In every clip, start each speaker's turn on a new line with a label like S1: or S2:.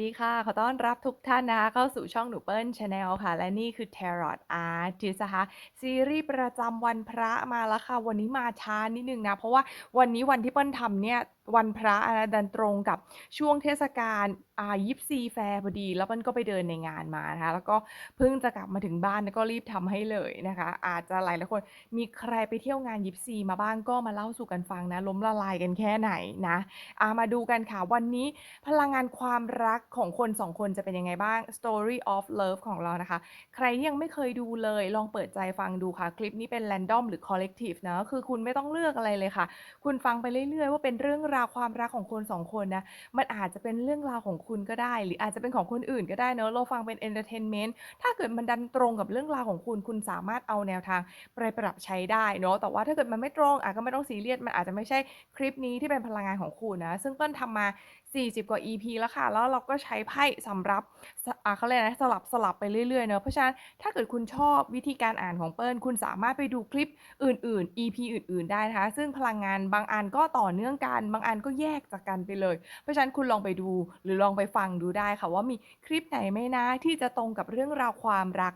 S1: ดีค่ะ ขอต้อนรับทุกท่านนะคะเข้าสู่ช่องหนูเปิ้ลชาแนลค่ะ และนี่คือ Tarot Art ที่นะคะซีรีส์ประจำวันพระมาแล้วค่ะ วันนี้มาช้านิดนึงนะ เพราะว่าวันนี้วันที่เปิ้ลทำเนี่ย วันพระนะดันตรงกับช่วงเทศกาลอายิปซีแฟร์พอดี แล้วเปิ้ลก็ไปเดินในงานมานะคะ แล้วก็เพิ่งจะกลับมาถึงบ้านแล้วก็รีบทำให้เลยนะคะ อาจจะหลายหลายคนมีใครไปเที่ยวงานยิปซีมาบ้างก็มาเล่าสู่กันฟังนะ ล้มละลายกันแค่ไหนนะอามาดูกันค่ะ วันนี้พลังงานความรักของคนสองคนจะเป็นยังไงบ้าง Story of Love ของเรานะคะ ใครยังไม่เคยดูเลยลองเปิดใจฟังดูค่ะ คลิปนี้เป็น random หรือ collective นะคือคุณไม่ต้องเลือกอะไรเลยค่ะ คุณฟังไปเรื่อยๆ ว่าเป็นเรื่องราวความรักของคนสองคนนะ มันอาจจะเป็นเรื่องราวของคุณก็ได้ หรืออาจจะเป็นของคนอื่นก็ได้เนอะเราฟังเป็นเอนเตอร์เทนเมนต์ถ้าเกิดมันดันตรงกับเรื่องราวของคุณ คุณสามารถเอาแนวทางไปปรับใช้ได้เนอะแต่ว่าถ้าเกิดมันไม่ตรงอะก็ไม่ต้องซีเรียสมันอาจจะไม่ใช่คลิปนี้ที่เป็นพลังงานของคุณนะซึ่งเปิ้ลทำมา40 กว่า EP แล้วค่ะ แล้วเราก็ใช้ไพ่สำรับสอ่าเขาเรียกอะไรนะสลับสลับไปเรื่อยๆเนอะเพราะฉะนั้นถ้าเกิดคุณชอบวิธีการอ่านของเปิ้ลคุณสามารถไปดูคลิปอื่น ๆ EP อื่น ๆ ได้นะคะ ซึ่งพลังงานบางอันก็ต่อเนื่องกัน บางอันก็แยกจากกันไปเลย เพราะฉะนั้นคุณลองไปดูหรือลองไปฟังดูได้ค่ะว่ามีคลิปไหนไหมนะที่จะตรงกับเรื่องราวความรัก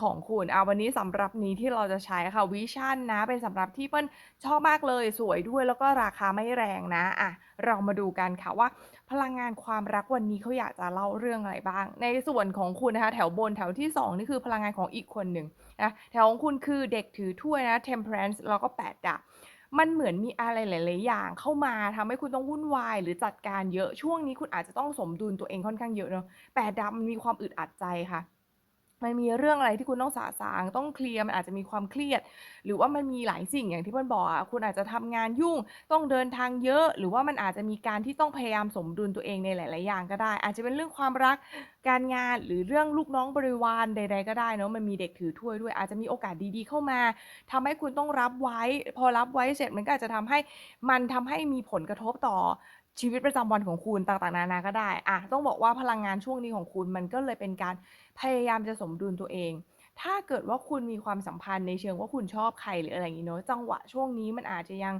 S1: ของคุณเอาวันนี้สำหรับนี้ที่เราจะใช้ค่ะวิชั่นนะ เป็นสำหรับที่เปิ้ลชอบมากเลย สวยด้วยแล้วก็ราคาไม่แรงนะอะเรามาดูกันค่ะว่า พลังงานความรักวันนี้เขาอยากจะเล่าเรื่องอะไรบ้าง ในส่วนของคุณนะคะ แถวบนแถวที่ 2 นี่คือพลังงานของอีกคนหนึ่งนะแถวของคุณคือเด็กถือถ้วยนะ temperance แล้วก็8ดาบมันเหมือนมีอะไรหลาย ๆ อย่างเข้ามาทำให้คุณต้องวุ่นวาย หรือจัดการเยอะช่วงนี้คุณอาจจะต้องสมดุลตัวเองค่อนข้างเยอะเนาะแปดดาบมันมีความอึดอัดใจค่ะ มันมีเรื่องอะไรที่คุณต้องสะสาง ต้องเคลียร์ มันอาจจะมีความเครียด หรือว่ามันมีหลายสิ่งอย่างที่เพื่อนบอกอะคุณอาจจะทำงานยุ่ง ต้องเดินทางเยอะ หรือว่ามันอาจจะมีการที่ต้องพยายามสมดุลตัวเองในหลาย ๆ อย่างก็ได้ อาจจะเป็นเรื่องความรัก การงาน หรือเรื่องลูกน้องบริวารใด ๆ ก็ได้เนาะ มันมีเด็กถือถ้วยด้วย อาจจะมีโอกาสดี ๆ เข้ามาทำให้คุณต้องรับไว้ พอรับไว้เสร็จมันก็อาจจะทำให้มันทำให้มีผลกระทบต่อ ชีวิตประจำวันของคุณต่างๆ นานาก็ได้อะต้องบอกว่าพลังงานช่วงนี้ของคุณมันก็เลยเป็นการพยายามจะสมดุลตัวเอง ถ้าเกิดว่าคุณมีความสัมพันธ์ในเชิงว่าคุณชอบใครหรืออะไรอย่างงี้เนาะจังหวะช่วงนี้มันอาจจะยัง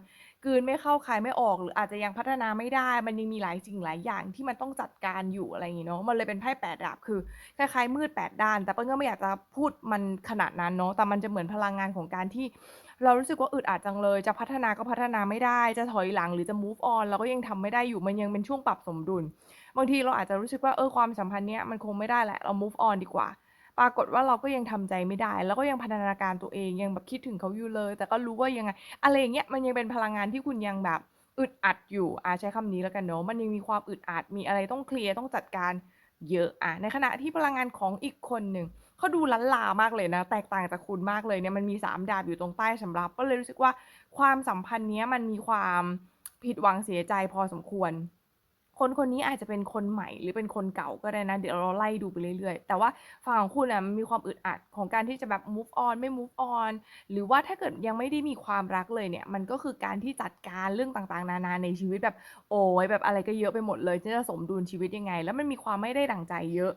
S1: กืนไม่เข้าคายไม่ออกหรืออาจจะยังพัฒนาไม่ได้ มันยังมีหลายสิ่งหลายอย่างที่มันต้องจัดการอยู่อะไรอย่างงี้เนาะมันเลยเป็นไพ่แปดดาบคือคล้ายๆมืดแปดด้าน แต่เปิ้ลก็ไม่อยากจะพูดมันขนาดนั้นเนาะแต่มันจะเหมือนพลังงานของการที่ เรารู้สึกว่าอึดอัดจังเลย จะพัฒนาก็พัฒนาไม่ได้ จะถอยหลังหรือจะ move on เราก็ยังทำไม่ได้อยู่ มันยังเป็นช่วงปรับสมดุล บางทีเราอาจจะรู้สึกว่าเออความสัมพันธ์เนี้ยมันคงไม่ได้แหละ เรา move on ดีกว่า ปรากฏว่าเราก็ยังทำใจไม่ได้ แล้วก็ยังพัฒนาการตัวเองยังแบบคิดถึงเขาอยู่เลย แต่ก็รู้ว่ายังไง อะไรอย่างเงี้ยมันยังเป็นพลังงานที่คุณยังแบบอึดอัดอยู่อาใช้คำนี้แล้วกันเนาะ มันยังมีความอึดอัด มีอะไรต้องเคลียร์ต้องจัดการเยอะอะในขณะที่พลังงานของอีกคนหนึ่ง เขาดูล้านลามากเลยนะ แตกต่างจากคุณมากเลยเนี่ยมันมีสามดาบอยู่ตรงใต้สำรับก็เลยรู้สึกว่าความสัมพันธ์เนี้ยมันมีความผิดหวังเสียใจพอสมควร คนคนนี้อาจจะเป็นคนใหม่หรือเป็นคนเก่าก็ได้นะ เดี๋ยวเราไล่ดูไปเรื่อย ๆ แต่ว่าฝั่งของคุณอะมันมีความอึดอัดของการที่จะแบบ move on ไม่ move on หรือว่าถ้าเกิดยังไม่ได้มีความรักเลยเนี่ย มันก็คือการที่จัดการเรื่องต่างๆ นานาในชีวิตแบบโอ้ยแบบอะไรก็เยอะไปหมดเลยจะสมดุลชีวิตยังไง แล้วมันมีความไม่ได้ดั่งใจเยอะ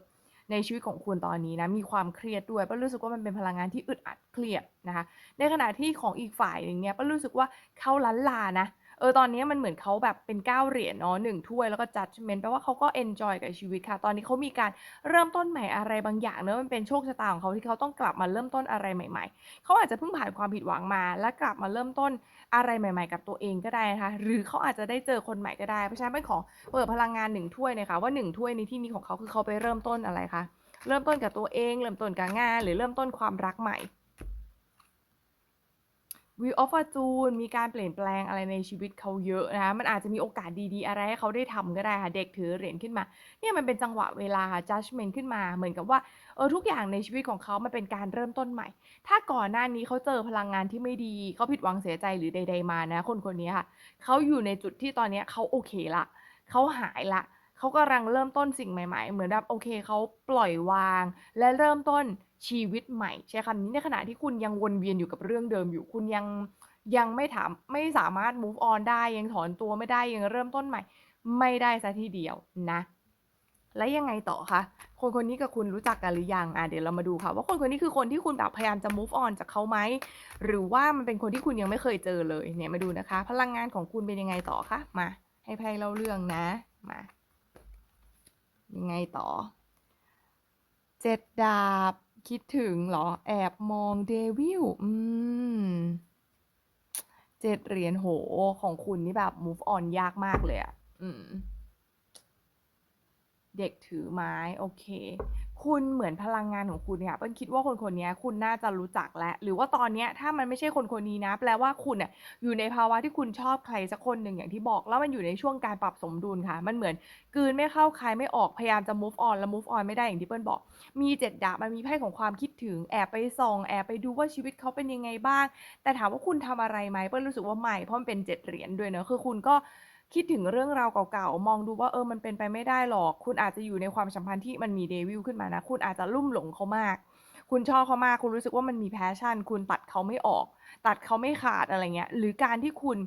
S1: ในชีวิตของคุณตอนนี้นะมีความเครียดด้วยป้ารู้สึกว่ามันเป็นพลังงานที่อึดอัดเครียดนะคะในขณะที่ของอีกฝ่ายอย่างเนี้ยป้ารู้สึกว่าเขาล้านลานะ เออตอนนี้มันเหมือนเขาแบบเป็น 9 เหรียญเนาะหนึ่งถ้วยแล้วก็ judgment แปลว่าเขาก็ enjoy กับชีวิตค่ะ ตอนนี้เขามีการเริ่มต้นใหม่อะไรบางอย่างเนอะมันเป็นโชคชะตาของเขาที่เขาต้องกลับมาเริ่มต้นอะไรใหม่ๆ เขาอาจจะเพิ่งผ่านความผิดหวังมา และกลับมาเริ่มต้นอะไรใหม่ ๆ กับตัวเองก็ได้นะคะหรือเขาอาจจะได้เจอคนใหม่ก็ได้ เพราะฉะนั้นเป็นของเปิดพลังงานหนึ่งถ้วยนะคะว่าหนึ่งถ้วยในที่นี้ของเขาคือเขาไปเริ่มต้นอะไรคะเริ่มต้นกับตัวเอง เริ่มต้นกับงาน หรือเริ่มต้นความรักใหม่ Wheel of Fortune มีการเปลี่ยนแปลงอะไรในชีวิตเขาเยอะนะคะมันอาจจะมีโอกาสดีๆ อะไรให้เขาได้ทำก็ได้ค่ะ เด็กถือเหรียญขึ้นมา เนี่ยมันเป็นจังหวะเวลา judgment ขึ้นมา เหมือนกับว่าเออทุกอย่างในชีวิตของเขามันเป็นการเริ่มต้นใหม่ ถ้าก่อนหน้านี้เขาเจอพลังงานที่ไม่ดีเขาผิดหวังเสียใจหรือใด ๆมานะ คนคนนี้ค่ะเขาอยู่ในจุดที่ตอนนี้เขาโอเคละเขาหายละเขากำลังเริ่มต้นสิ่งใหม่ ๆ เหมือนแบบโอเคเขาปล่อยวาง และเริ่มต้น ชีวิตใหม่ ใช้คำนี้ในขณะที่คุณยังวนเวียนอยู่กับเรื่องเดิมอยู่คุณยังยังไม่ถามไม่สามารถ move on ได้ยังถอนตัวไม่ได้ยังเริ่มต้นใหม่ ไม่ได้ซะทีเดียวนะ แล้วยังไงต่อคะคนคนนี้กับคุณรู้จักกันหรือยังอะเดี๋ยวเรามาดูค่ะว่าคนคนนี้คือคนที่คุณแบบพยายามจะ move on จากเขาไหมหรือว่ามันเป็นคนที่คุณยังไม่เคยเจอเลยเนี่ยมาดูนะคะ พลังงานของคุณเป็นยังไงต่อคะมา ให้ไพ่เล่าเรื่องนะมายังไงต่อเจ็ดดาบ คิดถึงเหรอ แอบมองเดวิลอืมเจ็ดเหรียญโหของคุณนี่แบบ move on ยากมากเลยอะอืม เด็กถือไม้ โอเค คุณเหมือนพลังงานของคุณเนี่ยเปิ้ลคิดว่าคนคนนี้คุณน่าจะรู้จักแล้วหรือว่าตอนเนี้ยถ้ามันไม่ใช่คนคนนี้นะ แปลว่าคุณน่ะอยู่ในภาวะที่คุณชอบใครสักคนหนึ่งอย่างที่บอกแล้วมันอยู่ในช่วงการปรับสมดุลค่ะ มันเหมือนกืนไม่เข้าคายไม่ออกพยายามจะ move on แล้ว move on ไม่ได้อย่างที่เปิ้ลบอก มีเจ็ดดาบมันมีไพ่ของความคิดถึงแอบไปส่องแอบไปดูว่าชีวิตเขาเป็นยังไงบ้าง แต่ถามว่าคุณทำอะไรไหมเปิ้ลรู้สึกว่าไม่เพราะมันเป็นเจ็ดเหรียญด้วยเนาะคือคุณก็ คิดถึงเรื่องราวเก่าๆ มองดูว่าเออมันเป็นไปไม่ได้หรอก คุณอาจจะอยู่ในความสัมพันธ์ที่มันมีเดวิลขึ้นมานะ คุณอาจจะลุ่มหลงเขามาก คุณชอบเขามาก คุณรู้สึกว่ามันมี passion คุณตัดเขาไม่ออก ตัดเขาไม่ขาดอะไรเงี้ย หรือการที่คุณ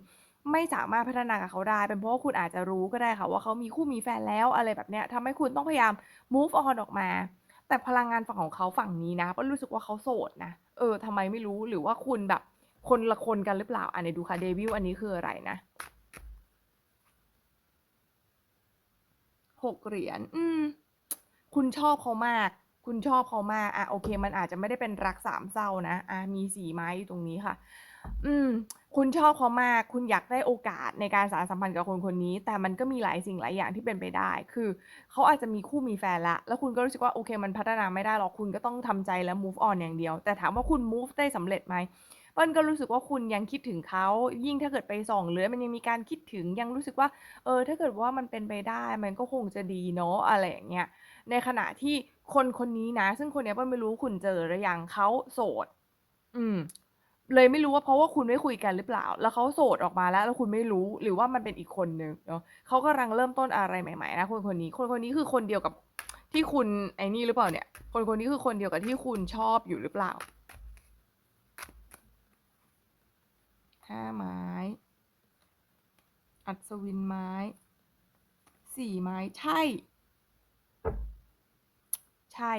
S1: ไม่สามารถพัฒนากับเขาได้ เป็นเพราะว่าคุณอาจจะรู้ก็ได้ค่ะว่าเขามีคู่มีแฟนแล้วอะไรแบบเนี้ยทำให้คุณต้องพยายาม move on ออกมา แต่พลังงานฝั่งของเขาฝั่งนี้นะเปิ้ลรู้สึกว่าเขาโสดนะ เออทำไมไม่รู้ หรือว่าคุณแบบคนละคนกันหรือเปล่าอ่าไหนดูค่ะ เดวิลอันนี้คืออะไรนะ หกเหรียญอืม คุณชอบเขามาก คุณชอบเขามากอ่าโอเค มันอาจจะไม่ได้เป็นรักสามเศร้านะอ่ามีสี่ไม้อยู่ตรงนี้ค่ะ อืม คุณชอบเขามาก คุณอยากได้โอกาสในการสานสัมพันธ์กับคนคนนี้ แต่มันก็มีหลายสิ่งหลายอย่างที่เป็นไปได้ คือเขาอาจจะมีคู่มีแฟนล้วแล้วคุณก็รู้สึกว่าโอเค มันพัฒนาไม่ได้หรอกคุณก็ต้องทำใจแล้ว move on อย่างเดียว แต่ถามว่าคุณ move ได้สำเร็จไหม เปิ้ลก็รู้สึกว่าคุณยังคิดถึงเขา ยิ่งถ้าเกิดไปส่องเลยมันยังมีการคิดถึง ยังรู้สึกว่า เออ ถ้าเกิดว่ามันเป็นไปได้ มันก็คงจะดีเนาะ อะไรอย่างเงี้ย ในขณะที่คนคนนี้นะ ซึ่งคนเนี้ยเปิ้ลไม่รู้คุณเจอหรือยังเขาโสด อืม เลยไม่รู้ว่าเพราะว่าคุณไม่คุยกันหรือเปล่า แล้วเขาโสดออกมาแล้ว แล้วคุณไม่รู้ หรือว่ามันเป็นอีกคนนึงเนาะเขากำลังเริ่มต้นอะไรใหม่ๆนะคนคนนี้ คนคนนี้คือคนเดียวกับที่คุณไอ้นี่หรือเปล่าเนี่ย คนคนนี้คือคนเดียวกับที่คุณชอบอยู่หรือเปล่า ห้าไม้ อัศวินไม้ สี่ไม้ ใช่ ใช่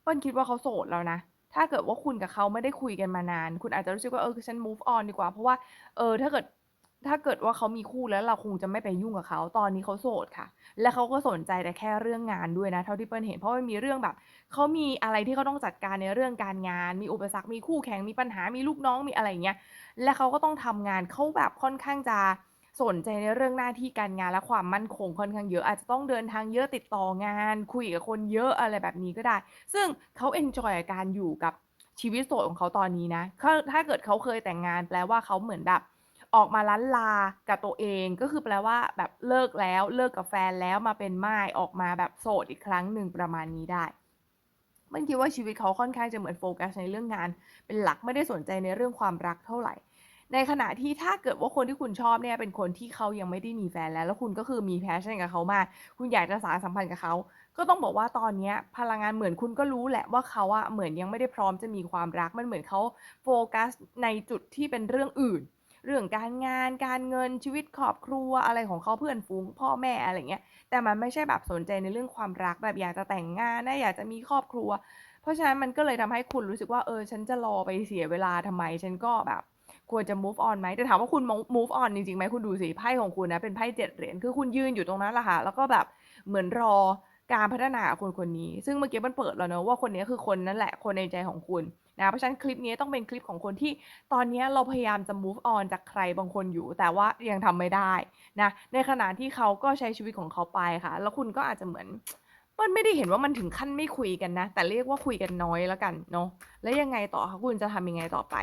S1: เปิ้ลคิดว่าเขาโสดแล้วนะ ถ้าเกิดว่าคุณกับเขาไม่ได้คุยกันมานาน คุณอาจจะรู้สึกว่าเออฉัน move on ดีกว่า เพราะว่าเออถ้าเกิด ถ้าเกิดว่าเขามีคู่แล้วเราคงจะไม่ไปยุ่งกับเขาตอนนี้เขาโสดค่ะ และเขาก็สนใจแต่แค่เรื่องงานด้วยนะ เท่าที่เปิ้ลเห็นเพราะมันมีเรื่องแบบเขามีอะไรที่เขาต้องจัดการในเรื่องการงาน มีอุปสรรคมีคู่แข่งมีปัญหามีลูกน้องมีอะไรอย่างเงี้ยและเขาก็ต้องทำงานเขาแบบค่อนข้างจะสนใจในเรื่องหน้าที่การงานและความมั่นคงค่อนข้างเยอะ อาจจะต้องเดินทางเยอะติดต่องาน คุยกับคนเยอะอะไรแบบนี้ก็ได้ ซึ่งเขาเอนจอยกับการอยู่กับชีวิตโสดของเขาตอนนี้นะถ้าเกิดเขาเคยแต่งงานแปลว่าเขาเหมือนแบบ ออกมาลั้นลากับตัวเองก็คือแปลว่าแบบเลิกแล้วเลิกกับแฟนแล้วมาเป็นม่ายออกมาแบบโสดอีกครั้งหนึ่งประมาณนี้ได้เปิ้ลคิดว่าชีวิตเขาค่อนข้างจะเหมือนโฟกัสในเรื่องงาน เป็นหลักไม่ได้สนใจในเรื่องความรักเท่าไหร่ ในขณะที่ถ้าเกิดว่าคนที่คุณชอบเนี่ยเป็นคนที่เขายังไม่ได้มีแฟนแล้ว แล้วคุณก็คือมี passion กับเขามากคุณอยากจะสานสัมพันธ์กับเขาก็ต้องบอกว่าตอนนี้พลังงานเหมือนคุณก็รู้แหละว่าเขาอะเหมือนยังไม่ได้พร้อมจะมีความรักมันเหมือนเขาโฟกัสในจุดที่เป็นเรื่องอื่น เรื่องการงานการเงินชีวิตครอบครัวอะไรของเขาเพื่อนฝูงพ่อแม่อะไรเงี้ยแต่มันไม่ใช่แบบสนใจในเรื่องความรักแบบอยากจะแต่งงานนะอยากจะมีครอบครัว เพราะฉะนั้นมันก็เลยทำให้คุณรู้สึกว่าเออฉันจะรอไปเสียเวลาทำไม ฉันก็แบบควรจะ move on ไหมแต่ถามว่าคุณ move on จริงๆไหมคุณดูสิไพ่ของคุณนะเป็นไพ่เจ็ดเหรียญคือคุณยืนอยู่ตรงนั้นแหละค่ะแล้วก็แบบเหมือนรอ การพัฒนาคนคนนี้ ซึ่งเมื่อกี้เปิ้ลเปิดแล้วเนาะว่าคนนี้คือคนนั่นแหละคนในใจของคุณนะเพราะฉะนั้นคลิปนี้ต้องเป็นคลิปของคนที่ตอนนี้เราพยายามจะ move on จากใครบางคนอยู่ แต่ว่ายังทำไม่ได้นะในขณะที่เขาก็ใช้ชีวิตของเขาไปค่ะ แล้วคุณก็อาจจะเหมือนเปิ้ลไม่ได้เห็นว่ามันถึงขั้นไม่คุยกันนะ แต่เรียกว่าคุยกันน้อยแล้วกันเนาะแล้วยังไงต่อคะคุณจะทำยังไงต่อไป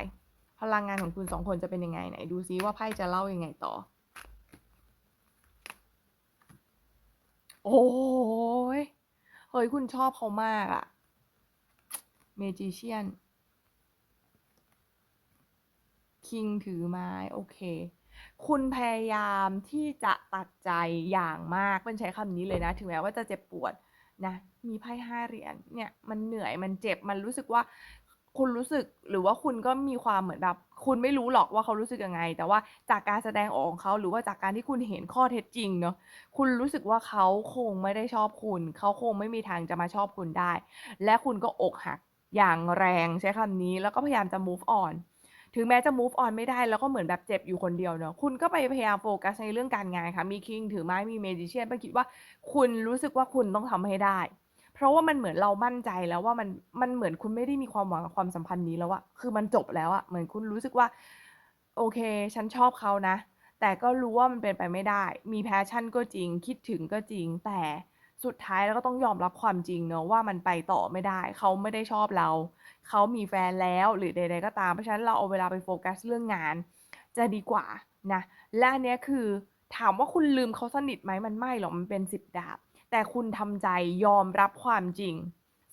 S1: พลังงานของคุณสองคนจะเป็นยังไงไหนดูซิว่าไพ่จะเล่ายังไงต่อ โอ้โฮเฮ้ยคุณชอบเขามากอะ Magician King ถือไม้ โอเค คุณพยายามที่จะตัดใจอย่างมากเปิ้ลใช้คำนี้เลยนะ ถึงแม้ว่าจะเจ็บปวดนะ มีไพ่ห้าเหรียญเนี่ย มันเหนื่อยมันเจ็บมันรู้สึกว่า คุณรู้สึกหรือว่าคุณก็มีความเหมือนแบบ คุณไม่รู้หรอกว่าเขารู้สึกยังไง แต่ว่าจากการแสดงออกของเขาหรือว่าจากการที่คุณเห็นข้อเท็จจริงเนาะคุณรู้สึกว่าเขาคงไม่ได้ชอบคุณ เขาคงไม่มีทางจะมาชอบคุณได้ และคุณก็อกหักอย่างแรงใช้คำนี้แล้วก็พยายามจะ move on ถึงแม้จะ move on ไม่ได้แล้วก็เหมือนแบบเจ็บอยู่คนเดียวเนาะคุณก็ไปพยายามโฟกัสในเรื่องการงานค่ะมี King ถือไม้มี Magician เป้นคิดว่า คุณรู้สึกว่าคุณต้องทำให้ได้ เพราะว่ามันเหมือนเรามั่นใจแล้วว่ามันมันเหมือนคุณไม่ได้มีความหวังกับความสัมพันธ์นี้แล้วอะคือมันจบแล้วอะเหมือนคุณรู้สึกว่า โอเค ฉันชอบเขานะ แต่ก็รู้ว่ามันเป็นไปไม่ได้ มี passion ก็จริง คิดถึงก็จริง แต่สุดท้ายเราก็ต้องยอมรับความจริงเนาะว่ามันไปต่อไม่ได้ เขาไม่ได้ชอบเรา เขามีแฟนแล้วหรือใดๆก็ตามเพราะฉะนั้นเราเอาเวลาไปโฟกัสเรื่องงาน จะดีกว่านะและอันเนี้ยคือถามว่าคุณลืมเขาสนิทไหมมันไม่หรอกมันเป็น10ดาบ แต่คุณทำใจยอมรับความจริง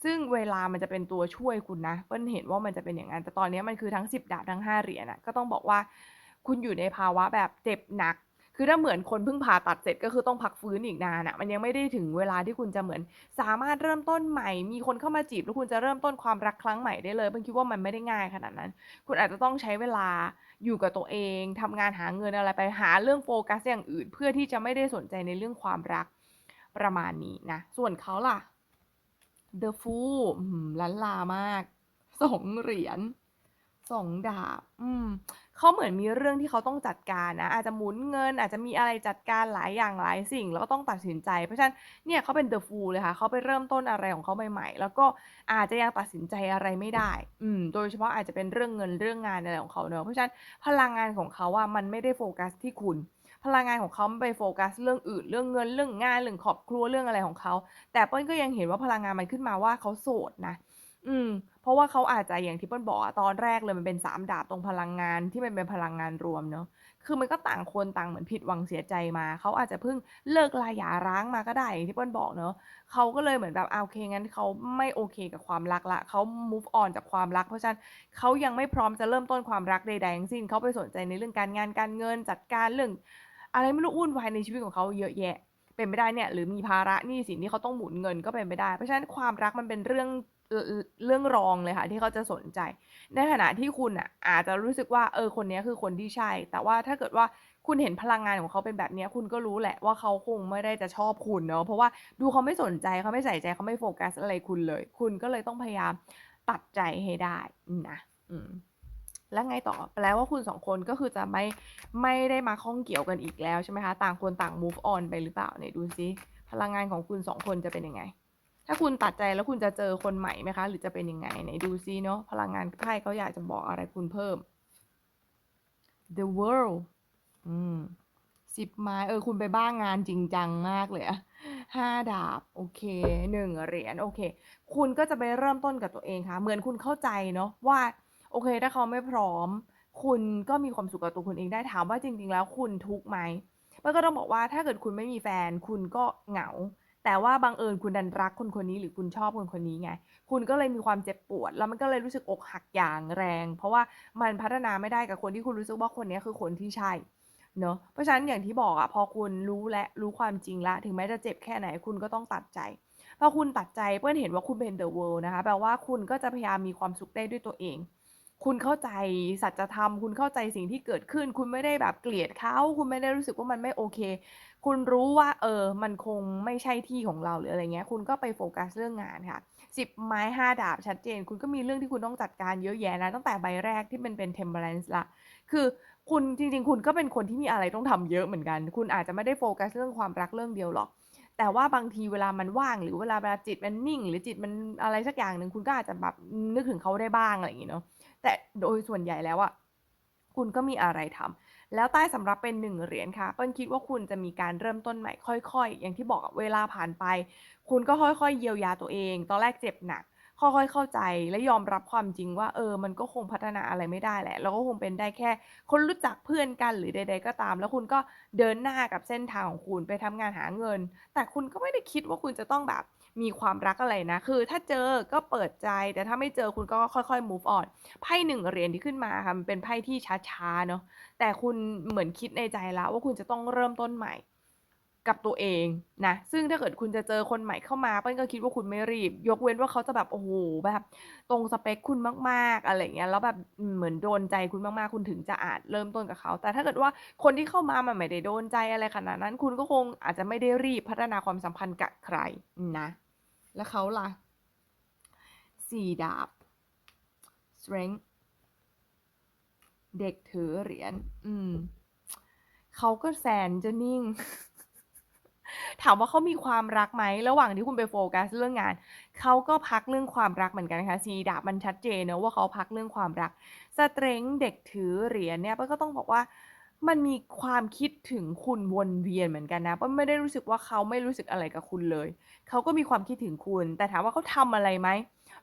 S1: ซึ่งเวลามันจะเป็นตัวช่วยคุณนะเปิ้ลเห็นว่ามันจะเป็นอย่างงั้นแต่ตอนนี้มันคือทั้ง 10 ดาบทั้ง 5 เหรียญอะก็ต้องบอกว่าคุณอยู่ในภาวะแบบเจ็บหนัก คือถ้าเหมือนคนเพิ่งผ่าตัดเสร็จก็คือต้องพักฟื้นอีกนานอะมันยังไม่ได้ถึงเวลาที่คุณจะเหมือน สามารถเริ่มต้นใหม่ มีคนเข้ามาจีบแล้วคุณจะเริ่มต้นความรักครั้งใหม่ได้เลยเปิ้ลคิดว่ามันไม่ได้ง่ายขนาดนั้น คุณอาจจะต้องใช้เวลาอยู่กับตัวเองทำงานหาเงินอะไรไปหาเรื่องโฟกัสอย่างอื่น เพื่อที่จะไม่ได้สนใจในเรื่องความรัก ประมาณนี้นะ ส่วนเขาล่ะ The Fool ล้นลามาก2เหรียญ2ดาบ อืมเขาเหมือนมีเรื่องที่เขาต้องจัดการนะ อาจจะหมุนเงิน อาจจะมีอะไรจัดการหลายอย่างหลายสิ่ง แล้วก็ต้องตัดสินใจ เพราะฉะนั้นเนี่ยเขาเป็น The Fool เลยค่ะ เขาไปเริ่มต้นอะไรของเขาใหม่ๆ แล้วก็อาจจะยังตัดสินใจอะไรไม่ได้ อืม โดยเฉพาะอาจจะเป็นเรื่องเงินเรื่องงานอะไรของเขาเนาะเพราะฉะนั้นพลังงานของเขาอะมันไม่ได้โฟกัสที่คุณ พลังงานของเขามันไปโฟกัสเรื่องอื่นเรื่องเงินเรื่องงานเรื่องครอบครัวเรื่องอะไรของเขา แต่เปิ้ลก็ยังเห็นว่าพลังงานมันขึ้นมาว่าเขาโสดนะ อืม เพราะว่าเขาอาจจะอย่างที่เปิ้ลบอกอะตอนแรกเลยมันเป็น3ดาบตรงพลังงานที่มันเป็นพลังงานรวมเนาะคือมันก็ต่างคนต่างเหมือนผิดหวังเสียใจมา เขาอาจจะเพิ่งเลิกลาหย่าร้างมาก็ได้อย่างที่เปิ้ลบอกเนาะเขาก็เลยเหมือนแบบอาโอเคงั้นเขาไม่โอเคกับความรักล้วเขา move on จากความรัก เพราะฉะนั้นเขายังไม่พร้อมจะเริ่มต้นความรักใดๆทั้งสิ้นเขาไปสนใจในเรื่องการงานการเงินจัดการเรื่อง อะไรไม่รู้วุ่นวายในชีวิตของเขาเยอะแยะ เป็นไปได้เนี่ย หรือมีภาระหนี้สินที่เขาต้องหมุนเงินก็เป็นไปได้ เพราะฉะนั้นความรักมันเป็นเรื่องเรื่องรองเลยค่ะ ที่เขาจะสนใจ ในขณะที่คุณน่ะอาจจะรู้สึกว่าเออคนนี้คือคนที่ใช่ แต่ว่าถ้าเกิดว่าคุณเห็นพลังงานของเขาเป็นแบบนี้คุณก็รู้แหละว่าเขาคงไม่ได้จะชอบคุณเนาะเพราะว่าดูเขาไม่สนใจเขาไม่ใส่ใจเขาไม่โฟกัสอะไรคุณเลย คุณก็เลยต้องพยายามตัดใจให้ได้นะ อืม แล้วไงต่อแปลว่าคุณ2คนก็คือจะไม่ไม่ได้มาข้องเกี่ยวกันอีกแล้วใช่ไหมคะ ต่างคนต่าง move on ไปหรือเปล่าไหนดูซิพลังงานของคุณ2คนจะเป็นยังไง ถ้าคุณตัดใจแล้วคุณจะเจอคนใหม่ไหมคะ หรือจะเป็นยังไงไหนดูซิเนาะพลังงานไพ่เขาอยากจะบอกอะไรคุณเพิ่ม The World อืม10ไม้เออคุณไปบ้างานจริงจังมากเลยอะ5ดาบ โอเค1เหรียญโอเค คุณก็จะไปเริ่มต้นกับตัวเองค่ะ เหมือนคุณเข้าใจเนาะว่า โอเค ถ้าเขาไม่พร้อม คุณก็มีความสุขกับตัวคุณเองได้ถามว่าจริง ๆ แล้วคุณทุกข์ไหมเปิ้ลก็ต้องบอกว่าถ้าเกิดคุณไม่มีแฟน คุณก็เหงา แต่ว่าบังเอิญคุณดันรักคนคนนี้หรือคุณชอบคนคนนี้ไง คุณก็เลยมีความเจ็บปวด แล้วมันก็เลยรู้สึกอกหักอย่างแรง เพราะว่ามันพัฒนาไม่ได้กับคนที่คุณรู้สึกว่าคนนี้คือคนที่ใช่เนาะเพราะฉะนั้นอย่างที่บอกอะพอคุณรู้แล้วรู้ความจริงล้วถึงแม้จะเจ็บแค่ไหนคุณก็ต้องตัดใจพอคุณตัดใจเปิ้ลเห็นว่าคุณเป็น The World นะคะแปลว่าคุณก็จะพยายามมีความสุขได้ด้วยตัวเอง คุณเข้าใจสัจธรรม คุณเข้าใจสิ่งที่เกิดขึ้น คุณไม่ได้แบบเกลียดเขาคุณไม่ได้รู้สึกว่ามันไม่โอเค คุณรู้ว่า เออ มันคงไม่ใช่ที่ของเราหรืออะไรเงี้ย คุณก็ไปโฟกัสเรื่องงานค่ะ10ไม้5ดาบชัดเจน คุณก็มีเรื่องที่คุณต้องจัดการเยอะแยะนะตั้งแต่ใบแรกที่มันเป็น Temperance ล้วคือคุณจริง ๆ คุณก็เป็นคนที่มีอะไรต้องทำเยอะเหมือนกัน คุณอาจจะไม่ได้โฟกัสเรื่องความรักเรื่องเดียวหรอกแต่ว่าบางทีเวลามันว่างหรือเวลาเวลาจิตมันนิ่ง หรือจิตมันอะไรสักอย่างหนึ่งคุณก็อาจจะแบบนึกถึงเขาได้บ้างอะไรอย่างงี้เนาะ แต่โดยส่วนใหญ่แล้วอะคุณก็มีอะไรทำแล้วใต้สำรับเป็น 1 เหรียญค่ะเปิ้ลคิดว่าคุณจะมีการเริ่มต้นใหม่ค่อยๆ อย่างที่บอกเวลาผ่านไป คุณก็ค่อยๆ เยียวยาตัวเอง ตอนแรกเจ็บหนักค่อยๆเข้าใจและยอมรับความจริงว่าเออ มันก็คงพัฒนาอะไรไม่ได้แหละเราก็คงเป็นได้แค่ คนรู้จักเพื่อนกันหรือใด ๆ ก็ตาม แล้วคุณก็เดินหน้ากับเส้นทางของคุณไปทำงานหาเงิน แต่คุณก็ไม่ได้คิดว่าคุณจะต้องแบบ มีความรักอะไรนะ คือถ้าเจอก็เปิดใจ แต่ถ้าไม่เจอคุณก็ค่อยๆ move on ไพ่หนึ่งเหรียญที่ขึ้นมาค่ะมันเป็นไพ่ที่ช้าๆเนาะแต่คุณเหมือนคิดในใจแล้วว่าคุณจะต้องเริ่มต้นใหม่ กับตัวเองนะซึ่งถ้าเกิดคุณจะเจอคนใหม่เข้ามาเปิ้ลก็คิดว่าคุณไม่รีบ ยกเว้นว่าเขาจะแบบโอ้โฮแบบ ตรงสเปกคุณมากๆอะไรเงี้ยแล้วแบบเหมือนโดนใจคุณมากๆ คุณถึงจะอาจเริ่มต้นกับเขา แต่ถ้าเกิดว่าคนที่เข้ามามันไม่ได้โดนใจอะไรขนาดนั้น คุณก็คงอาจจะไม่ได้รีบพัฒนาความสัมพันธ์กับใครนะ แล้วเขาล่ะ4ดาบ Strength เด็กถือเหรียญอืมเขาก็แสนจะนิ่ง ถามว่าเขามีความรักไหมระหว่างที่คุณไปโฟกัสเรื่องงานเขาก็พักเรื่องความรักเหมือนกันค่ะ4ดาบมันชัดเจนเนะว่าเขาพักเรื่องความรักสเตรงเด็กถือเหรียญเนี่ยปิ้ลก็ต้องบอกว่ามันมีความคิดถึงคุณวนเวียนเหมือนกันนะเปิ้ลไม่ได้รู้สึกว่าเขาไม่รู้สึกอะไรกับคุณเลย เขาก็มีความคิดถึงคุณ แต่ถามว่าเขาทำอะไรไหม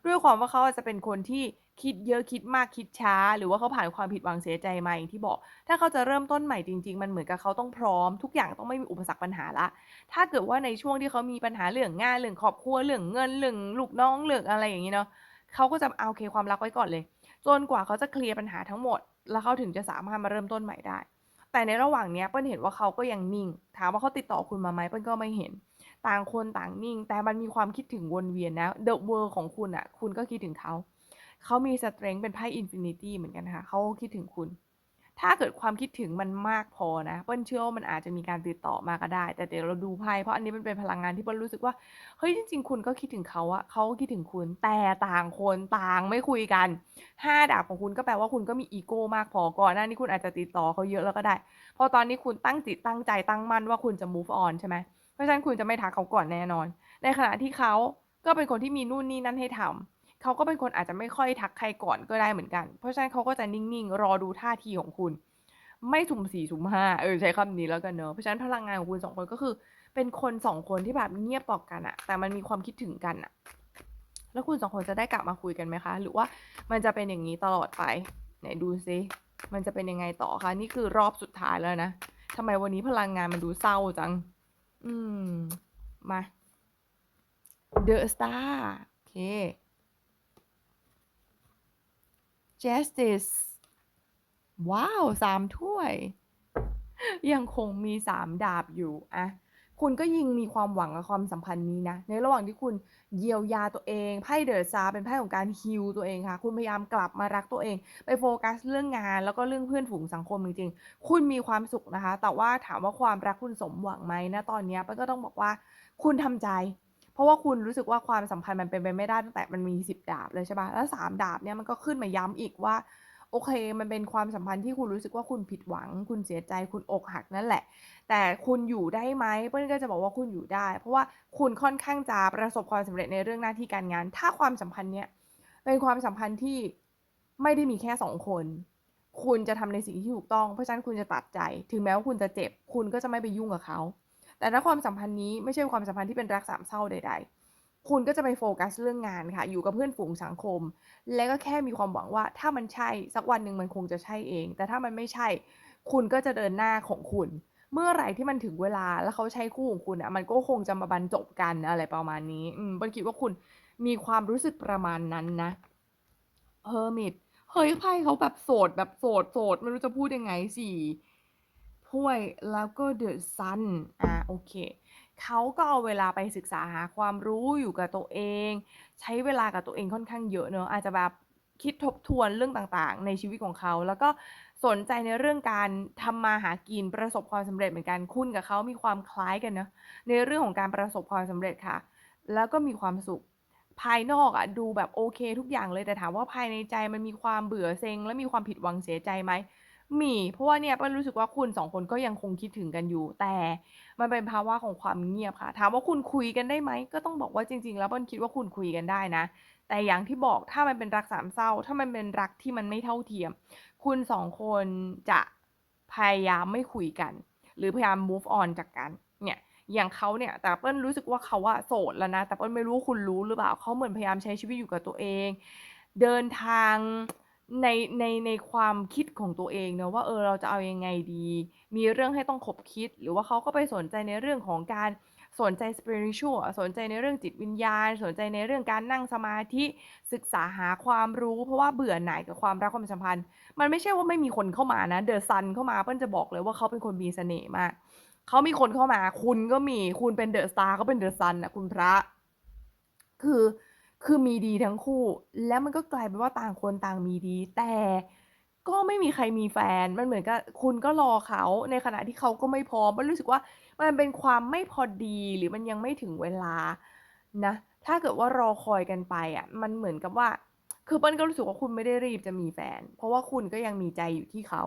S1: ด้วยความว่าเขาอาจจะเป็นคนที่คิดเยอะคิดมากคิดช้า หรือว่าเขาผ่านความผิดหวังเสียใจมาอย่างที่บอก ถ้าเขาจะเริ่มต้นใหม่จริง ๆ มันเหมือนกับเขาต้องพร้อม ทุกอย่างต้องไม่มีอุปสรรคปัญหาล้วถ้าเกิดว่าในช่วงที่เขามีปัญหาเรื่องงานเรื่องครอบครัวเรื่องเงินเรื่องลูกน้องเรื่องอะไรอย่างงี้เนาะเขาก็จะเอาเคความรักไว้ก่อนเลย จนกว่าเขาจะเคลียร์ปัญหาทั้งหมด แล้วเขาถึงจะสามารถมาเริ่มต้นใหม่ได้ แต่ในระหว่างเนี้ยเปิ้ลเห็นว่าเขาก็ยังนิ่ง ถามว่าเขาติดต่อคุณมาไหมเปิ้ลก็ไม่เห็น ต่างคนต่างนิ่ง แต่มันมีความคิดถึงวนเวียนนะ The World ของคุณน่ะ คุณก็คิดถึงเขา เขามี Strength เป็นไพ่ Infinity เหมือนกันค่ะ เขาคิดถึงคุณ ถ้าเกิดความคิดถึงมันมากพอนะเปิ้ลเชื่อว่ามันอาจจะมีการติดต่อมาก็ได้ แต่เดี๋ยวเราดูไพ่เพราะอันนี้มันเป็นพลังงานที่เปิ้ลรู้สึกว่า เฮ้ยจริง ๆ คุณก็คิดถึงเขาอะเขาก็คิดถึงคุณ แต่ต่างคนต่างไม่คุยกัน5ดาบของคุณก็แปลว่าคุณก็มีอีโก้มากพอก่อนหน้านี้คุณอาจจะติดต่อเขาเยอะแล้วก็ได้พราะตอนนี้คุณตั้งจิตตั้งใจตั้งมั่นว่าคุณจะ move on ใช่ไหม เพราะฉะนั้นคุณจะไม่ทักเขาก่อนแน่นอน ในขณะที่เขาก็เป็นคนที่มีนู่นนี่นั่นให้ทำเขาก็เป็นคนอาจจะไม่ค่อยทักใครก่อนก็ได้เหมือนกัน เพราะฉะนั้นเขาก็จะนิ่งๆ รอดูท่าทีของคุณ ไม่สุ่ม4สุ่ม5เออใช้คำนี้แล้วกันเนาะเพราะฉะนั้นพลังงานของคุณ2คนก็คือ เป็นคน2คนที่แบบเงียบต่อกันอะแต่มันมีความคิดถึงกันน่ะแล้วคุณ2คนจะได้กลับมาคุยกันไหมคะ หรือว่ามันจะเป็นอย่างงี้ตลอดไปไหนดูซิมันจะเป็นยังไงต่อคะนี่คือรอบสุดท้ายแล้วนะทำไมวันนี้พลังงานมันดูเศร้าจัง อืม มา The Star โอเค Justice ว้าว สามถ้วย ยังคงมีสามดาบอยู่อะ คุณก็ยิ่งมีความหวังกับความสัมพันธ์นี้นะ ในระหว่างที่คุณเยียวยาตัวเองไพ่ The Star เป็นไพ่ของการ heal ตัวเองค่ะ คุณพยายามกลับมารักตัวเอง ไปโฟกัสเรื่องงาน แล้วก็เรื่องเพื่อนฝูงสังคมจริงๆ คุณมีความสุขนะคะ แต่ว่าถามว่าความรักคุณสมหวังไหมณตอนนี้ยเปิ้ลก็ต้องบอกว่าคุณทำใจ เพราะว่าคุณรู้สึกว่าความสัมพันธ์มันเป็นไปไม่ได้ตั้งแต่มันมี 10 ดาบเลยใช่ปล่าแล้ว 3 ดาบเนี่ยมันก็ขึ้นมาย้ำอีกว่า โอเค มันเป็นความสัมพันธ์ที่คุณรู้สึกว่าคุณผิดหวัง คุณเสียใจคุณอกหักนั่นแหละ แต่คุณอยู่ได้ไหมเปิ้ลก็จะบอกว่าคุณอยู่ได้ เพราะว่าคุณค่อนข้างจะประสบความสำเร็จในเรื่องหน้าที่การงาน ถ้าความสัมพันธ์เนี้ยเป็นความสัมพันธ์ที่ไม่ได้มีแค่2คน คุณจะทำในสิ่งที่ถูกต้อง เพราะฉะนั้นคุณจะตัดใจ ถึงแม้ว่าคุณจะเจ็บ คุณก็จะไม่ไปยุ่งกับเขา แต่ถ้าความสัมพันธ์นี้ไม่ใช่ความสัมพันธ์ที่เป็นรักสามเศร้าใด ๆ คุณก็จะไปโฟกัสเรื่องงานค่ะ อยู่กับเพื่อนฝูงสังคม และก็แค่มีความหวังว่าถ้ามันใช่สักวันหนึ่งมันคงจะใช่เอง แต่ถ้ามันไม่ใช่ คุณก็จะเดินหน้าของคุณ เมื่อไหร่ที่มันถึงเวลาแล้วเขาใช่คู่ของคุณอะมันก็คงจะมาบรรจบกันอะไรประมาณนี้ อืมเปิ้ลคิดว่าคุณมีความรู้สึกประมาณนั้นนะ Hermit เฮ้ยไพ่เขาแบบโสดแบบโสดโสดไม่รู้จะพูดยังไง4ถ้วยแล้วก็ The Sun อาโอเค เขาก็เอาเวลาไปศึกษาหาความรู้อยู่กับตัวเอง ใช้เวลากับตัวเองค่อนข้างเยอะเนาะอาจจะแบบคิดทบทวนเรื่องต่างๆ ในชีวิตของเขา แล้วก็สนใจในเรื่องการทำมาหากินประสบความสำเร็จเหมือนกันคุณกับเขามีความคล้ายกันเนะในเรื่องของการประสบความสำเร็จค่ะ แล้วก็มีความสุขภายนอกอะดูแบบโอเคทุกอย่างเลยแต่ถามว่าภายในใจมันมีความเบื่อเซ็ง และมีความผิดหวังเสียใจไหม มี เพราะว่าเนี่ยเปิ้ลรู้สึกว่าคุณ2คนก็ยังคงคิดถึงกันอยู่ แต่มันเป็นภาวะของความเงียบค่ะ ถามว่าคุณคุยกันได้ไหม ก็ต้องบอกว่าจริง ๆ แล้วเปิ้ลคิดว่าคุณคุยกันได้นะ แต่อย่างที่บอกถ้ามันเป็นรักสามเศร้า ถ้ามันเป็นรักที่มันไม่เท่าเทียม คุณ2คนจะพยายามไม่คุยกัน หรือพยายาม move on จากกัน เนี่ยอย่างเขาเนี่ย แต่เปิ้ลรู้สึกว่าเขาอะโสดแล้วนะ แต่เปิ้ลไม่รู้คุณรู้หรือเปล่าเขาเหมือนพยายามใช้ชีวิตอยู่กับตัวเอง เดินทาง ในในในความคิดของตัวเองเนาะว่า เออ เราจะเอายังไงดี มีเรื่องให้ต้องขบคิด หรือว่าเขาก็ไปสนใจในเรื่องของการสนใจ spiritual สนใจในเรื่องจิตวิญญาณ สนใจในเรื่องการนั่งสมาธิศึกษาหาความรู้ เพราะว่าเบื่อหน่ายกับความรักความสัมพันธ์ มันไม่ใช่ว่าไม่มีคนเข้ามานะ The Sun เข้ามาเปิ้ลจะบอกเลยว่าเขาเป็นคนมีเสน่ห์มากเขามีคนเข้ามา คุณก็มีคุณเป็น The Star เขาเป็น The Sun น่ะคุณพระ คือ คือมีดีทั้งคู่ แล้วมันก็กลายเป็นว่าต่างคนต่างมีดี แต่ก็ไม่มีใครมีแฟน มันเหมือนกับคุณก็รอเขาในขณะที่เขาก็ไม่พร้อมเปิ้ลรู้สึกว่ามันเป็นความไม่พอดีหรือมันยังไม่ถึงเวลานะ ถ้าเกิดว่ารอคอยกันไปอะมันเหมือนกับว่า คือเปิ้ลก็รู้สึกว่าคุณไม่ได้รีบจะมีแฟน เพราะว่าคุณก็ยังมีใจอยู่ที่เขา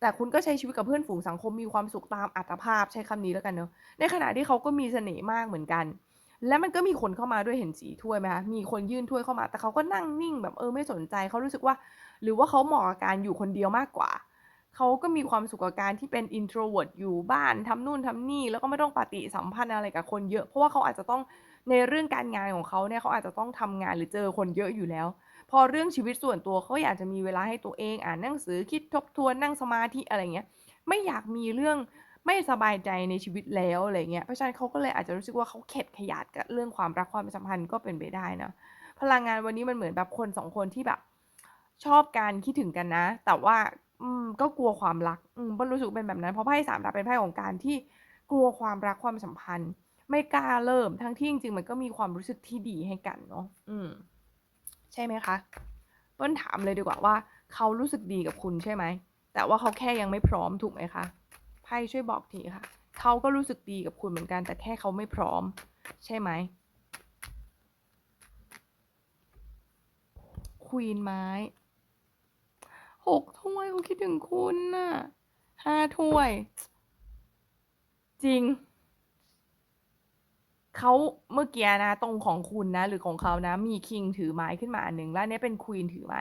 S1: แต่คุณก็ใช้ชีวิตกับเพื่อนฝูงสังคมมีความสุขตามอัตภาพใช้คำนี้แล้วกันเนาะในขณะที่เขาก็มีเสน่ห์มากเหมือนกัน และมันก็มีคนเข้ามาด้วยเห็นสีถ้วยไหมคะมีคนยื่นถ้วยเข้ามา แต่เขาก็นั่งนิ่งแบบเออไม่สนใจเขารู้สึกว่า หรือว่าเขาเหมาะกับการอยู่คนเดียวมากกว่าเขาก็มีความสุขกับการที่เป็น introvert อยู่บ้านทำนู่นทำนี่ แล้วก็ไม่ต้องปฏิสัมพันธ์อะไรกับคนเยอะ เพราะว่าเขาอาจจะต้องในเรื่องการงานของเขาเนี่ยเขาอาจจะต้องทำงานหรือเจอคนเยอะอยู่แล้ว พอเรื่องชีวิตส่วนตัวเขาอยากจะมีเวลาให้ตัวเองอ่านหนังสือคิดทบทวนนั่งสมาธิอะไรเงี้ยไม่อยากมีเรื่อง ไม่สบายใจในชีวิตแล้วอะไรเงี้ยเพราะฉะนั้นเขาก็เลยอาจจะรู้สึกว่าเขาเข็ดขยาดกับเรื่องความรักความสัมพันธ์ก็เป็นไปได้นะพลังงานวันนี้มันเหมือนแบบคนสองคนที่แบบ ชอบการคิดถึงกันนะ แต่ว่า อืมก็กลัวความรัก อืมเปิ้ลรู้สึกเป็นแบบนั้นเพราะไพ่สามดาบเป็นไพ่ของการที่กลัวความรักความสัมพันธ์ ไม่กล้าเริ่มทั้งที่จริงๆมันก็มีความรู้สึกที่ดีให้กันเนาะอืม ใช่ไหมคะเปิ้ลถามเลยดีกว่าว่า เขารู้สึกดีกับคุณใช่ไหมแต่ว่าเขาแค่ยังไม่พร้อมถูกไหมคะ ไพ่ช่วยบอกทีค่ะ เขาก็รู้สึกดีกับคุณเหมือนกัน แต่แค่เขาไม่พร้อม ใช่ไหมควีนไม้หกถ้วยเขาคิดถึงคุณน่ะห้าถ้วย จริง เขาเมื่อกี้นะ ตรงของคุณนะ หรือของเขานะ มีคิงถือไม้ขึ้นมาอันหนึ่งแล้วอันนี้เป็นควีนถือไม้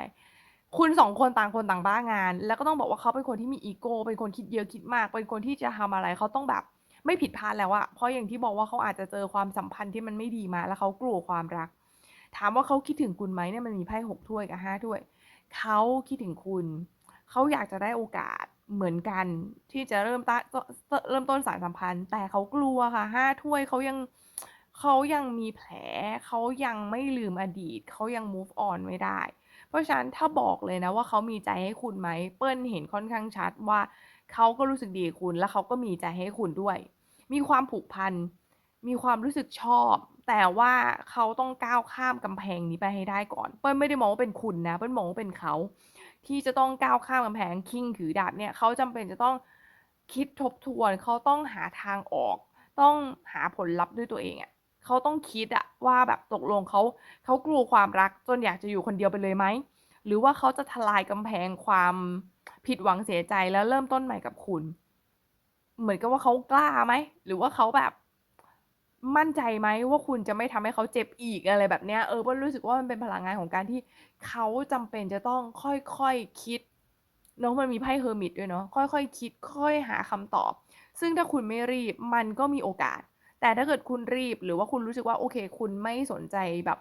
S1: คุณสองคนต่างคนต่างบ้างาน แล้วก็ต้องบอกว่าเขาเป็นคนที่มีอีโก้เป็นคนคิดเยอะคิดมาก เป็นคนที่จะทำอะไรเขาต้องแบบไม่ผิดพลาดแล้วอะเพราะอย่างที่บอกว่าเขาอาจจะเจอความสัมพันธ์ที่มันไม่ดีมาแล้วเขากลัวความรัก ถามว่าเขาคิดถึงคุณไหมเนี่ยมันมีไพ่หกถ้วยกับห้าถ้วยเขาคิดถึงคุณเขาอยากจะได้โอกาสเหมือนกัน ที่จะเริ่มต้นเริ่มต้นสารสัมพันธ์ แต่เขากลัวค่ะห้าถ้วยเขายังเขายังมีแผลเขายังไม่ลืมอดีตเขายัง move on ไม่ได้ เพราะฉะนั้นถ้าบอกเลยนะว่าเขามีใจให้คุณไหมเปิ้ลเห็นค่อนข้างชัดว่าเขาก็รู้สึกดีคุณ แล้วเขาก็มีใจให้คุณด้วย มีความผูกพัน มีความรู้สึกชอบ แต่ว่าเขาต้องก้าวข้ามกำแพงนี้ไปให้ได้ก่อน เปิ้ลไม่ได้มองว่าเป็นคุณนะ เปิ้ลมองว่าเป็นเขา ที่จะต้องก้าวข้ามกำแพงคิงถือดาบเนี่ยเขาจำเป็นจะต้องคิดทบทวนเขาต้องหาทางออก ต้องหาผลลัพธ์ด้วยตัวเองอะ เขาต้องคิดอะว่าแบบตกลงเขาเขากลัวความรักจนอยากจะอยู่คนเดียวไปเลยไหมหรือว่าเขาจะทลายกำแพงความผิดหวังเสียใจแล้วเริ่มต้นใหม่กับคุณ เหมือนกับว่าเขากล้าไหมหรือว่าเขาแบบมั่นใจไหมว่าคุณจะไม่ทำให้เขาเจ็บอีกอะไรแบบเนี้ยเออเปิ้ลรู้สึกว่ามันเป็นพลังงานของการที่เขาจำเป็นจะต้องค่อยๆคคิดเนาะมันมีไพ่เฮอร์มิตด้วยเนาะค่อยๆคคิด ค่อยหาคำตอบ ซึ่งถ้าคุณไม่รีบมันก็มีโอกาส แต่ถ้าเกิดคุณรีบหรือว่าคุณรู้สึกว่าโอเค คุณไม่สนใจแบบ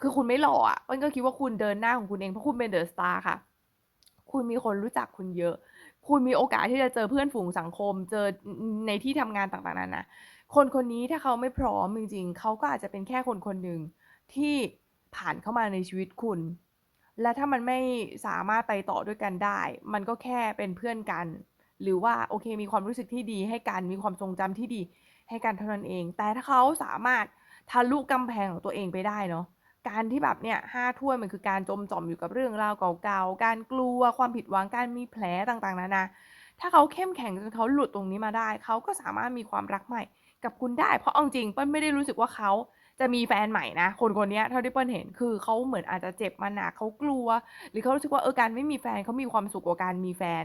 S1: คือคุณไม่หล่ออะเปิ้ลก็คิดว่าคุณเดินหน้าของคุณเองเพราะคุณเป็นเดอะสตาร์ค่ะ คุณมีคนรู้จักคุณเยอะ คุณมีโอกาสที่จะเจอเพื่อนฝูงสังคม เจอในที่ทำงานต่างๆนานาคนคนนี้ถ้าเขาไม่พร้อมจริงๆเขาก็อาจจะเป็นแค่คนคนหนึ่งที่ผ่านเข้ามาในชีวิตคุณ และถ้ามันไม่สามารถไปต่อด้วยกันได้ มันก็แค่เป็นเพื่อนกัน หรือว่าโอเคมีความรู้สึกที่ดีให้กันมีความทรงจำที่ดี ให้กันเท่านั้นเอง แต่ถ้าเขาสามารถทะลุกำแพงของตัวเองไปได้เนาะการที่แบบเนี่ยห้าถ้วยมันคือการจมจอมอยู่กับเรื่องราวเก่าๆ การกลัวความผิดหวังการมีแผลต่างๆนานาถ้าเขาเข้มแข็งจนเขาหลุดตรงนี้มาได้ เขาก็สามารถมีความรักใหม่ กับคุณได้ เพราะเอาจริงเปิ้ลไม่ได้รู้สึกว่าเขาจะมีแฟนใหม่นะ คนคนนี้เท่าที่เปิ้ลเห็นคือเขาเหมือนอาจจะเจ็บมาหนักเขากลัว หรือเขารู้สึกว่าเออการไม่มีแฟนเขามีความสุขกว่าการมีแฟน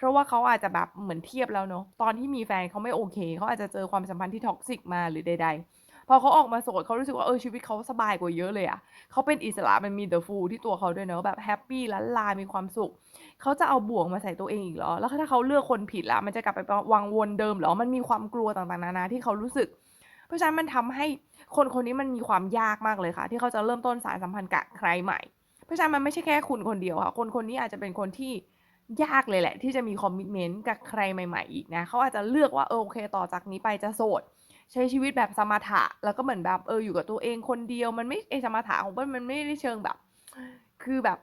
S1: เพราะว่าเขาอาจจะแบบเหมือนเทียบแล้วเนาะตอนที่มีแฟนเขาไม่โอเคเขาอาจจะเจอความสัมพันธ์ที่ท็อกซิกมาหรือใด ๆ พอเขาออกมาโสดเขารู้สึกว่าเออชีวิตเขาสบายกว่าเยอะเลยอะเขาเป็นอิสระมันมีเดอะฟูลที่ตัวเขาด้วยเนาะแบบแฮปปี้ล้านลา มีความสุขเขาจะเอาบ่วงมาใส่ตัวเองอีกเหรอแล้วถ้าเขาเลือกคนผิดละมันจะกลับไปวังวนเดิมเหรอมันมีความกลัวต่างๆนานาที่เขารู้สึก เพราะฉะนั้นมันทำให้คนคนนี้มันมีความยากมากเลยค่ะ ที่เขาจะเริ่มต้นสายสัมพันธ์กับใครใหม่ เพราะฉะนั้นมันไม่ใช่แค่คุณคนเดียวค่ะ คนคนนี้อาจจะเป็นคนที่ ยากเลยแหละ ที่จะมีคอมมิชเมนต์กับใครใหม่ ๆ อีกนะเขาอาจจะเลือกว่าเออโอเค ต่อจากนี้ไปจะโสด ใช้ชีวิตแบบสมถะ แล้วก็เหมือนแบบเอออยู่กับตัวเองคนเดียวมันไม่ไอสมถะของเปิ้ลมันไม่ได้เชิงแบบ คือแบบ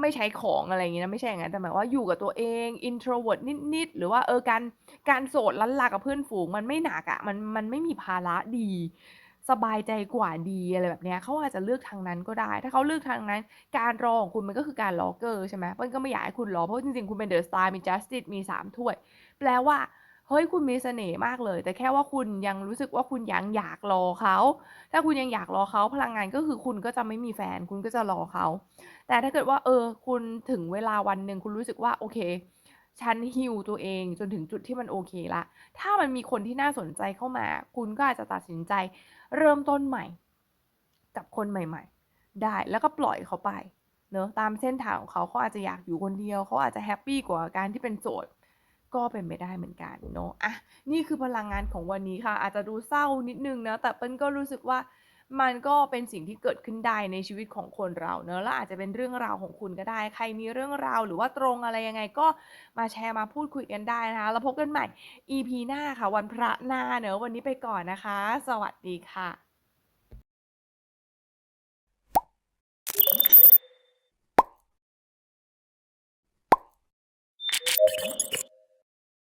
S1: ไม่ใช้ของอะไรอย่างงี้นะไม่ใช่อย่างนั้นแต่หมายว่าอยู่กับตัวเอง introvert นิดๆหรือว่าเออการการโสดลันลากับเพื่อนฝูงมันไม่หนักอะมันมันไม่มีภาระดี สบายใจกว่าดีอะไรแบบเนี้ยเขาอาจจะเลือกทางนั้นก็ได้ ถ้าเขาเลือกทางนั้น การรอของคุณมันก็คือการรอเกอร์ใช่ไหมเปิ้ลก็ไม่อยากให้คุณรอเพราะจริงๆ คุณเป็นเดอะสตาร์มี justice มีสามถ้วย แปลว่าเฮ้ยคุณมีเสน่ห์มากเลย แต่แค่ว่าคุณยังรู้สึกว่าคุณยังอยากรอเขา ถ้าคุณยังอยากรอเขาพลังงานก็คือคุณก็จะไม่มีแฟน คุณก็จะรอเขา แต่ถ้าเกิดว่าเออคุณถึงเวลาวันหนึ่งคุณรู้สึกว่าโอเค ฉัน heal ตัวเองจนถึงจุดที่มันโอเคล้วถ้ามันมีคนที่น่าสนใจเข้ามา คุณก็อาจจะตัดสินใจเริ่มต้นใหม่ กับคนใหม่ ๆ ได้แล้วก็ปล่อยเขาไปเนาะตามเส้นทางของเขาเขาอาจจะอยากอยู่คนเดียว เขาอาจจะแฮปปี้กว่าการที่เป็นโสดก็เป็นไปได้เหมือนกันเนาะอะนี่คือพลังงานของวันนี้ค่ะ อาจจะดูเศร้านิดนึงนะแต่เปิ้ลก็รู้สึกว่า มันก็เป็นสิ่งที่เกิดขึ้นได้ในชีวิตของคนเราเนอะแล้วอาจจะเป็นเรื่องราวของคุณก็ได้ ใครมีเรื่องราวหรือว่าตรงอะไรยังไงก็มาแชร์มาพูดคุยกันได้นะคะแล้วพบกันใหม่ EP หน้าค่ะ วันพระหน้าเนอะวันนี้ไปก่อนนะคะ สวัสดีค่ะ